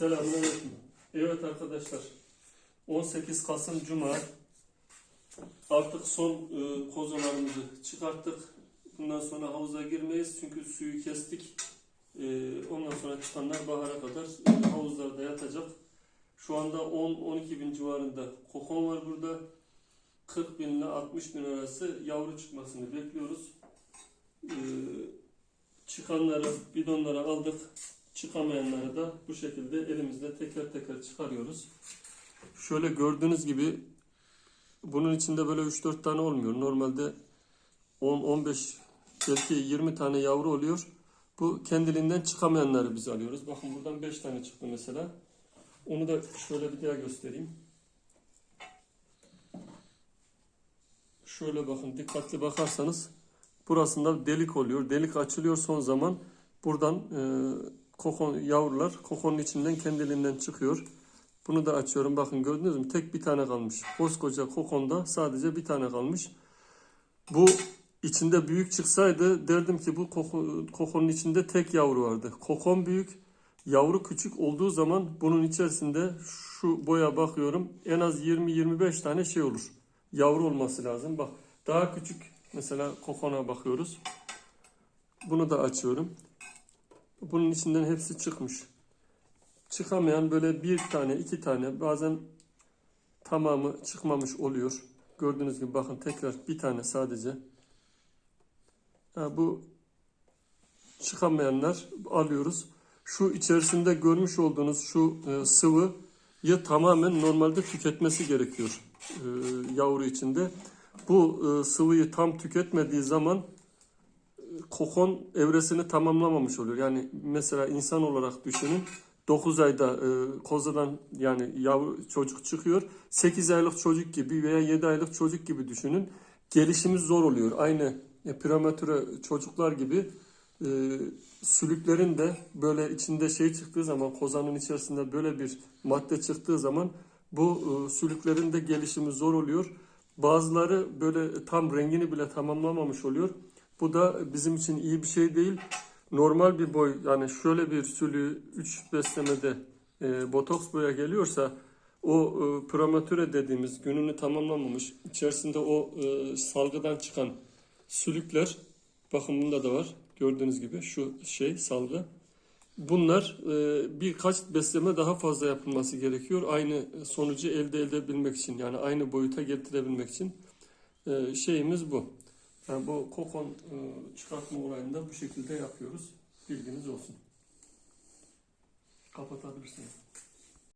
Selamünaleyküm. Evet arkadaşlar. 18 Kasım Cuma. Artık son e, kozalarımızı çıkarttık. Bundan sonra havuza girmeyiz çünkü suyu kestik. E, ondan sonra çıkanlar bahara kadar e, havuzlarda yatacak. Şu anda 10-12 bin civarında kokon var burada. 40 bin ile 60 bin arası yavru çıkmasını bekliyoruz. E, çıkanları bidonlara aldık. Çıkamayanları da bu şekilde elimizde teker teker çıkarıyoruz. Şöyle gördüğünüz gibi bunun içinde böyle 3-4 tane olmuyor. Normalde 10-15 belki 20 tane yavru oluyor. Bu kendiliğinden çıkamayanları biz alıyoruz. Bakın buradan 5 tane çıktı mesela. Onu da şöyle bir daha göstereyim. Şöyle bakın dikkatli bakarsanız burasında delik oluyor. Delik açılıyor son zaman. Buradan e, kokon yavrular kokonun içinden kendiliğinden çıkıyor. Bunu da açıyorum. Bakın gördünüz mü? Tek bir tane kalmış. Koskoca kokonda sadece bir tane kalmış. Bu içinde büyük çıksaydı derdim ki bu koko, kokonun içinde tek yavru vardı. Kokon büyük, yavru küçük olduğu zaman bunun içerisinde şu boya bakıyorum en az 20-25 tane şey olur. Yavru olması lazım. Bak daha küçük mesela kokona bakıyoruz. Bunu da açıyorum. Bunun içinden hepsi çıkmış. Çıkamayan böyle bir tane, iki tane, bazen tamamı çıkmamış oluyor. Gördüğünüz gibi bakın tekrar bir tane sadece. Ha, bu çıkamayanlar alıyoruz. Şu içerisinde görmüş olduğunuz şu e, sıvıyı tamamen normalde tüketmesi gerekiyor e, yavru içinde. Bu e, sıvıyı tam tüketmediği zaman kokon evresini tamamlamamış oluyor. Yani mesela insan olarak düşünün. 9 ayda e, kozadan yani yavru çocuk çıkıyor. 8 aylık çocuk gibi veya 7 aylık çocuk gibi düşünün. Gelişimi zor oluyor. Aynı e, prematüre çocuklar gibi e, sülüklerin de böyle içinde şey çıktığı zaman kozanın içerisinde böyle bir madde çıktığı zaman bu e, sülüklerin de gelişimi zor oluyor. Bazıları böyle tam rengini bile tamamlamamış oluyor. Bu da bizim için iyi bir şey değil. Normal bir boy yani şöyle bir sülü 3 beslemede e, botoks boya geliyorsa o e, prematüre dediğimiz gününü tamamlamamış içerisinde o e, salgıdan çıkan sülükler bakın bunda da var gördüğünüz gibi şu şey salgı bunlar e, birkaç besleme daha fazla yapılması gerekiyor aynı sonucu elde edebilmek için yani aynı boyuta getirebilmek için E, şeyimiz bu. Yani bu kokon e, çıkartma olayını da bu şekilde yapıyoruz. Bilginiz olsun. Kapatabilirsiniz.